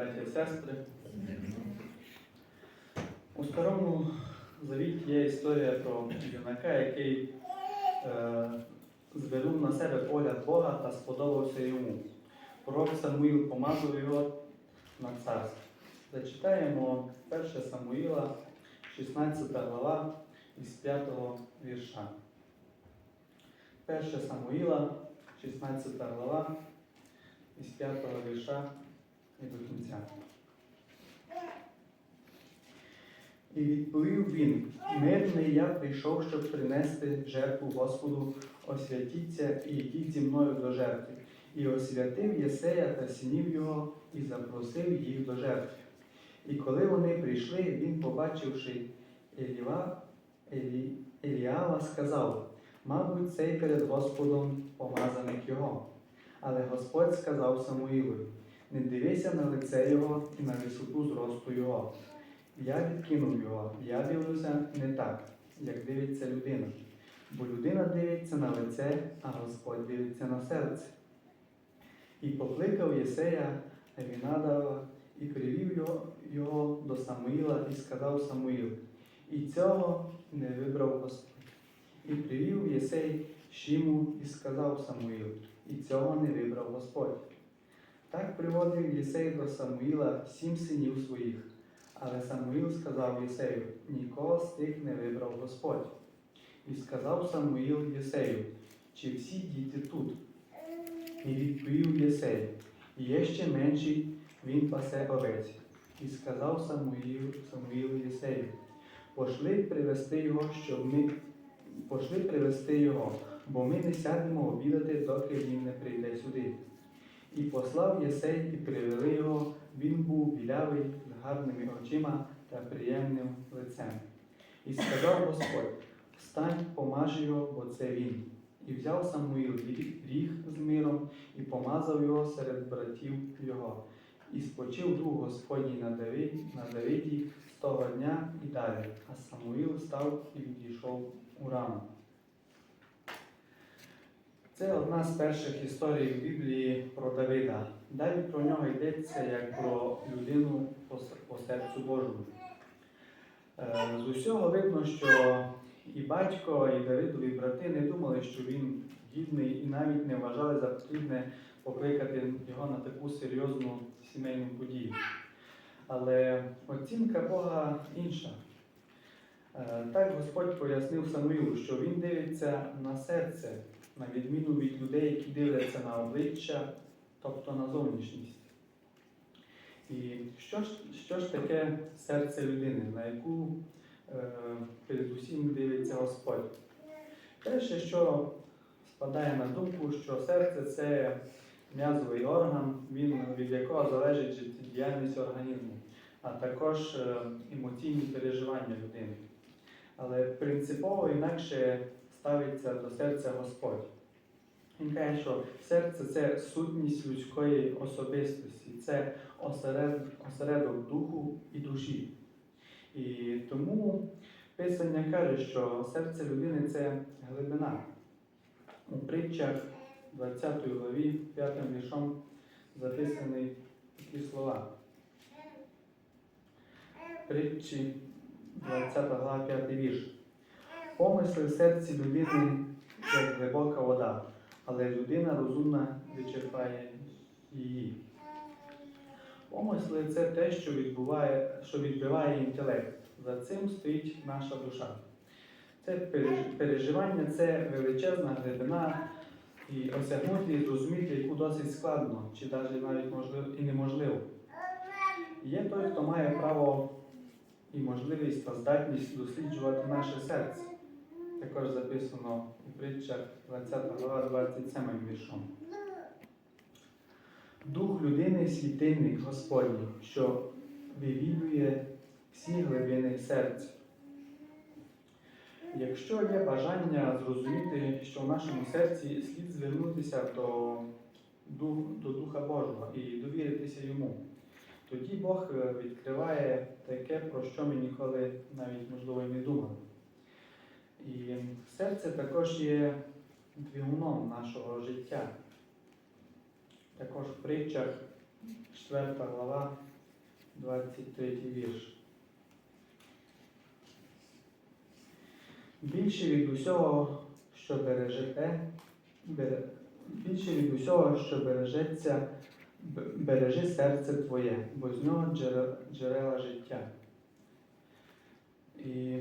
браті і сестри. У старому завіті є історія про юнака, який е, звернув на себе погляд Бога та сподобався йому. Пророк Самуїл помазав його на царство. Зачитаємо 1 Самуїла, 16 глава із 5 вірша. 1 Самуїла, 16 глава із 5 вірша і до кінця. І відповів він, мирний я прийшов, щоб принести жертву Господу, освятіться і йдіть зі мною до жертви. І освятив Єсея та синів його, і запросив їх до жертви. І коли вони прийшли, він, побачивши Еліва, Елі, Еліава, сказав, мабуть, цей перед Господом помазаник його. Але Господь сказав Самуїлові, не дивися на лице його і на висоту зросту його. Я відкинув його, я дивлюся не так, як дивиться людина. Бо людина дивиться на лице, а Господь дивиться на серце. І покликав Єсея Евінадава і привів його, його до Самуїла і сказав Самуїл, і цього не вибрав Господь. І привів Єсей Шіму і сказав Самуїл, і цього не вибрав Господь. Так приводив Єсей до Самуїла сім синів своїх. Але Самуїл сказав Єсею, нікого з тих не вибрав Господь. І сказав Самуїл Єсею, чи всі діти тут? І відповів Єсей, є ще менший, він пасе овець. І сказав Самуїл, Самуїл Єсею, пошли привести його, щоб ми пошли привести його, бо ми не сядемо обідати, доки він не прийде сюди. І послав Єсей, і привели його, він був білявий, з гарними очима та приємним лицем. І сказав Господь: Встань, помаж його, бо це він. І взяв Самуїл ріг з миром і помазав його серед братів його. І спочив дух Господній на Давиді, на Давиді з того дня і далі. А Самуїл став і відійшов у раму. Це одна з перших історій в Біблії про Давида. Далі про нього йдеться як про людину по серцю Божому. Е, З усього видно, що і батько, і Давидові брати не думали, що він гідний, і навіть не вважали за потрібне покликати його на таку серйозну сімейну подію. Але оцінка Бога інша. Е, Так Господь пояснив Самуїлу, що він дивиться на серце, на відміну від людей, які дивляться на обличчя, тобто на зовнішність. І що ж, що ж таке серце людини, на яку е, передусім дивиться Господь? Перше, що спадає на думку, що серце це м'язовий орган, він, від якого залежить життєдіяльність організму, а також е, емоційні переживання людини. Але принципово інакше ставиться до серця Господь. Він каже, що серце це сутність людської особистості, це осеред, осередок духу і душі. І тому Писання каже, що серце людини це глибина. У притчах 20 главі 5 віршом записані такі слова. Притчі 20 глава 5 вірш. Помисли в серці людини як глибока вода, але людина розумна вичерпає її. Помисли це те, що відбуває, що відбиває інтелект. За цим стоїть наша душа. Це переживання, це величезна глибина і осягнути і зрозуміти, яку досить складно, чи навіть навіть можливо і неможливо. Є той, хто має право і можливість та здатність досліджувати наше серце. Також записано у притчах 20 глава 27 віршом. Дух людини світильник Господній, що вивідує всі глибини серця. Якщо є бажання зрозуміти, що в нашому серці слід звернутися до, до Духа Божого і довіритися йому, тоді Бог відкриває таке, про що ми ніколи навіть можливо і не думали. І серце також є двигуном нашого життя. Також в притчах 4 глава, 23 вірш. Більше від усього, що бережете, бере- більше від усього, що бережеться, бережи серце твоє, бо з нього джерела життя. І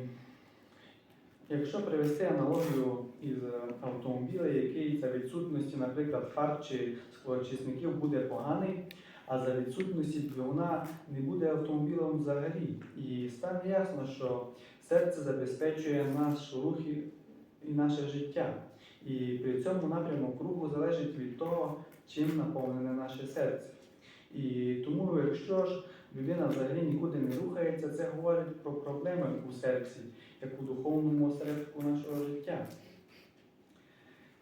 якщо привести аналогію із автомобіля, який за відсутності, наприклад, фар чи склоочисників буде поганий, а за відсутності двигуна не буде автомобілем взагалі. І стане ясно, що серце забезпечує наш рух і наше життя. І при цьому напрямок руху залежить від того, чим наповнене наше серце. І тому, якщо ж людина взагалі нікуди не рухається, це говорить про проблеми у серці, як у духовному осередку нашого життя.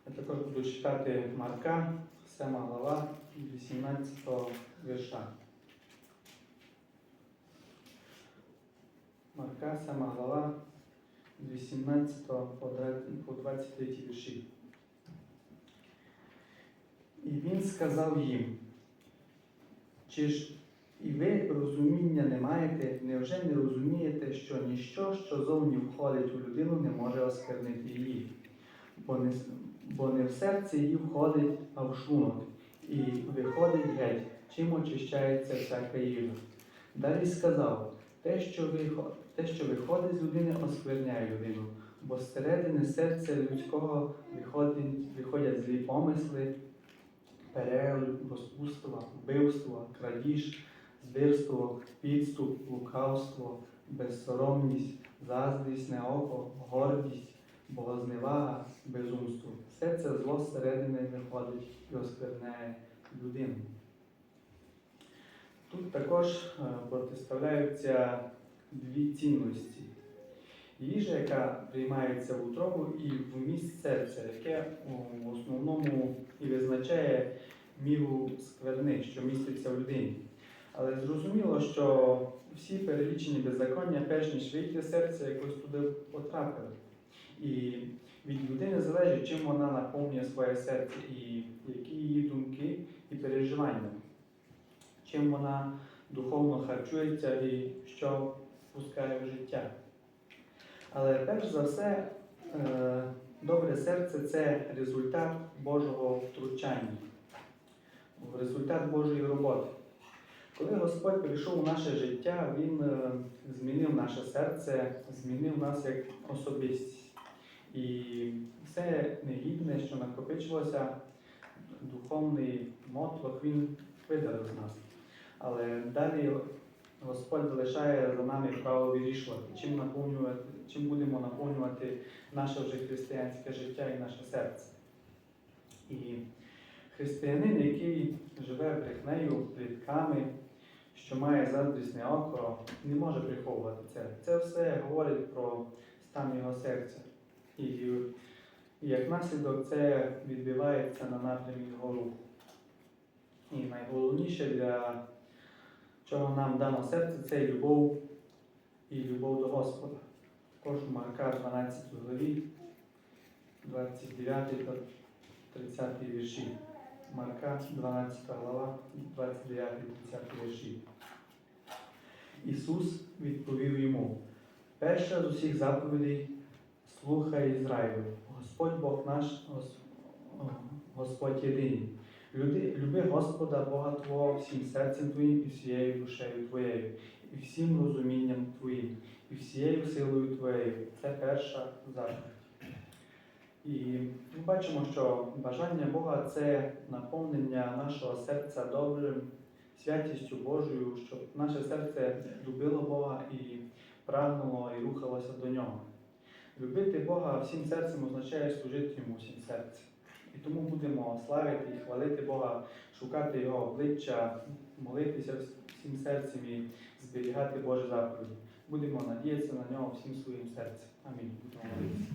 Я також буду читати Марка, 7 глава, 18 вірша. Марка, 7 глава, 18 по 20 по 23 вірші. І він сказав їм, чи ж і ви розуміння не маєте, невже не розумієте, що ніщо, що зовні входить у людину, не може осквернити її? Бо не, бо не в серце її входить, а в шлунок, і виходить геть, чим очищається всяка їжа. Далі сказав, те, що вихо- те, що виходить з людини, оскверняє людину, бо з середини серця людського виходить, виходять злі помисли, перелюб, розпуства, вбивство, крадіж, збирство, підступ, лукавство, безсоромність, заздрісне око, гордість, богозневага, безумство. Все це зло зсередини виходить і оскверняє людину. Тут також е, протиставляються дві цінності. Їжа, яка приймається в утробу, і вміст серця, яке в основному і визначає міру скверни, що міститься в людині. Але зрозуміло, що всі перелічені беззаконня, перш ніж вийти з серця, якось туди потрапили. І від людини залежить, чим вона наповнює своє серце, і які її думки і переживання, чим вона духовно харчується і що впускає в життя. Але перш за все, е, добре серце це результат Божого втручання, результат Божої роботи. Коли Господь прийшов у наше життя, Він е, змінив наше серце, змінив нас як особистість. І все негідне, що накопичилося, духовний мотлох, він видалив з нас. Але далі Господь залишає за нами право вирішувати, чим наповнювати, чим будемо наповнювати наше вже християнське життя і наше серце. І християнин, який живе брехнею, плітками, що має заздрісне око, не може приховувати це. Це все говорить про стан його серця. І, як наслідок це відбивається на напрямі його руху. І найголовніше для чого нам дано серце, це любов і любов до Господа. Також Марка 12 главі, 29 та 30 вірші. Марка 12 глава, 29 30 вірші. Ісус відповів йому: перша з усіх заповідей слухай Ізраїлю, Господь Бог наш, Господь єдиний. Люби, люби Господа Бога Твого всім серцем Твоїм і всією душею Твоєю, і всім розумінням Твоїм, і всією силою Твоєю. Це перша заповідь. І ми бачимо, що бажання Бога це наповнення нашого серця добрим, святістю Божою, щоб наше серце любило Бога і прагнуло і рухалося до нього. Любити Бога всім серцем означає служити йому всім серцем. І тому будемо славити і хвалити Бога, шукати Його обличчя, молитися всім серцем і зберігати Божі заповіді. Будемо надіятися на нього всім своїм серцем. Амінь. Будемо молитися.